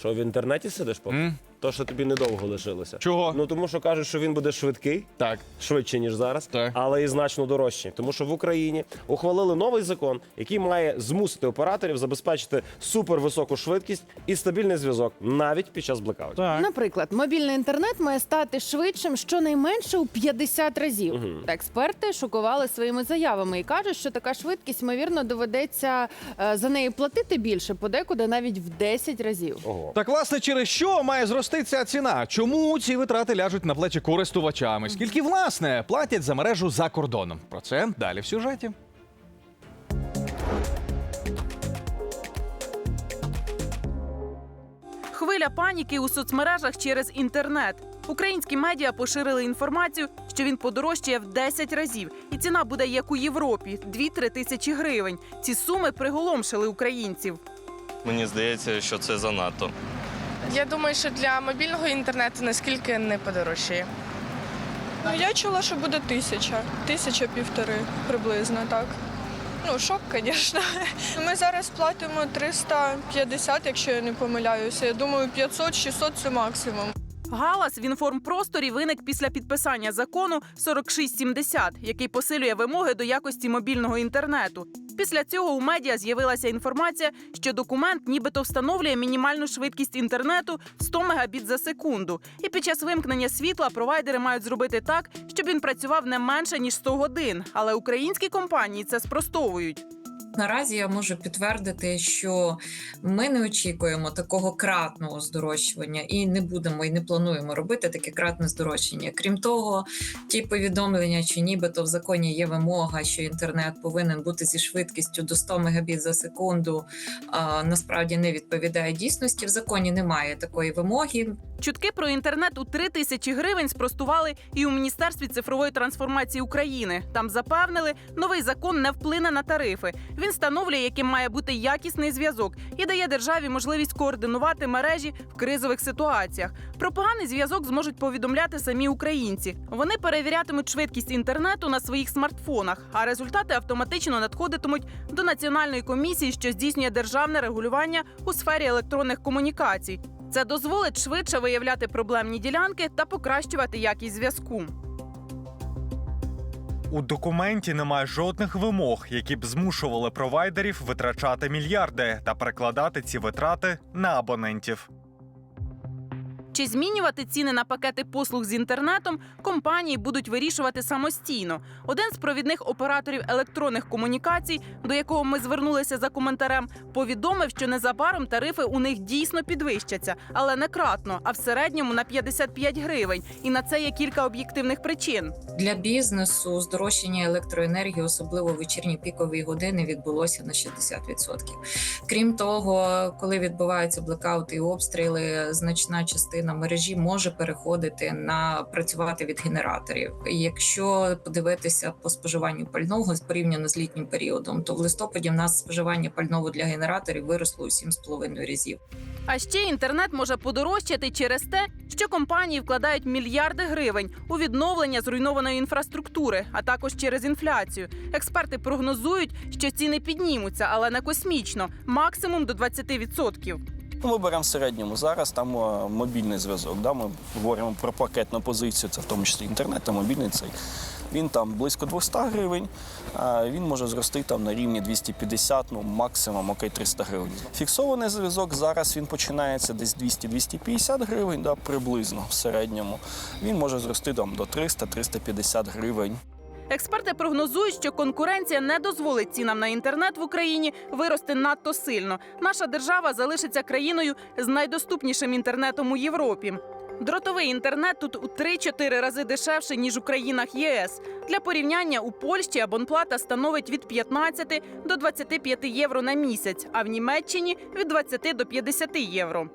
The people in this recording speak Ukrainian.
Що в інтернеті сидиш поки? М? То, що тобі недовго лишилося. Чого? Ну тому що кажуть, що він буде швидкий, Так. швидше ніж зараз, Так. але і значно дорожчий. Тому що в Україні ухвалили новий закон, який має змусити операторів забезпечити супервисоку швидкість і стабільний зв'язок навіть під час блекауту. Так. Наприклад, мобільний інтернет має стати швидшим щонайменше у 50 разів. Та експерти шокували своїми заявами і кажуть, що така швидкість, ймовірно, доведеться е, за неї платити більше, подекуди навіть в 10 разів. Ого. Так, власне, через що має зрости ця ціна? Чому ці витрати ляжуть на плечі користувачами? Скільки, власне, платять за мережу за кордоном? Про це далі в сюжеті. Хвиля паніки у соцмережах через інтернет. Українські медіа поширили інформацію, що він подорожчає в 10 разів, і ціна буде як у Європі 2-3 тисячі гривень. Ці суми приголомшили українців. Мені здається, що це занадто. Я думаю, що для мобільного інтернету наскільки не подорожчає. Ну, я чула, що буде тисяча, тисяча півтори приблизно, так. Ну, шок, звісно. Ми зараз платимо 350, якщо я не помиляюся. Я думаю, 500-600 це максимум. Галас в інформпросторі виник після підписання закону 4670, який посилює вимоги до якості мобільного інтернету. Після цього у медіа з'явилася інформація, що документ нібито встановлює мінімальну швидкість інтернету в 100 мегабіт за секунду. І під час вимкнення світла провайдери мають зробити так, щоб він працював не менше ніж 100 годин. Але українські компанії це спростовують. Наразі я можу підтвердити, що ми не очікуємо такого кратного здорожчування і не будемо і не плануємо робити таке кратне здорожчання. Крім того, ті повідомлення, що нібито в законі є вимога, що інтернет повинен бути зі швидкістю до 100 мегабіт за секунду, а, насправді не відповідає дійсності. В законі немає такої вимоги. Чутки про інтернет у 3 тисячі гривень спростували і у міністерстві цифрової трансформації України. Там запевнили, новий закон не вплине на тарифи. Він встановлює, яким має бути якісний зв'язок, і дає державі можливість координувати мережі в кризових ситуаціях. Про поганий зв'язок зможуть повідомляти самі українці. Вони перевірятимуть швидкість інтернету на своїх смартфонах, а результати автоматично надходитимуть до національної комісії, що здійснює державне регулювання у сфері електронних комунікацій. Це дозволить швидше виявляти проблемні ділянки та покращувати якість зв'язку. У документі немає жодних вимог, які б змушували провайдерів витрачати мільярди та перекладати ці витрати на абонентів. Чи змінювати ціни на пакети послуг з інтернетом компанії будуть вирішувати самостійно. Один з провідних операторів електронних комунікацій, до якого ми звернулися за коментарем, повідомив, що незабаром тарифи у них дійсно підвищаться, але не кратно, а в середньому на 55 гривень. І на це є кілька об'єктивних причин. Для бізнесу здорожчання електроенергії, особливо в вечірні пікові години, відбулося на 60%. Крім того, коли відбуваються блекаути і обстріли, значна частина мережі може переходити на працювати від генераторів. Якщо подивитися по споживанню пального порівняно з літнім періодом, то в листопаді в нас споживання пального для генераторів виросло у 7,5 разів. А ще інтернет може подорожчати через те, що компанії вкладають мільярди гривень у відновлення зруйнованої інфраструктури, а також через інфляцію. Експерти прогнозують, що ціни піднімуться, але не космічно, максимум до 20%. Ми беремо в середньому зараз там е, мобільний зв'язок. Да? Ми говоримо про пакетну позицію, це в тому числі інтернет та мобільний цей. Він там близько 200 гривень, а він може зрости там на рівні 250, ну максимум окей 300 гривень. Фіксований зв'язок зараз він починається десь 200-250 гривень, да, приблизно в середньому. Він може зрости там до 300-350 гривень. Експерти прогнозують, що конкуренція не дозволить цінам на інтернет в Україні вирости надто сильно. Наша держава залишиться країною з найдоступнішим інтернетом у Європі. Дротовий інтернет тут у 3-4 рази дешевше ніж у країнах ЄС. Для порівняння у Польщі абонплата становить від 15 до 25 євро на місяць, а в Німеччині від 20 до 50 євро.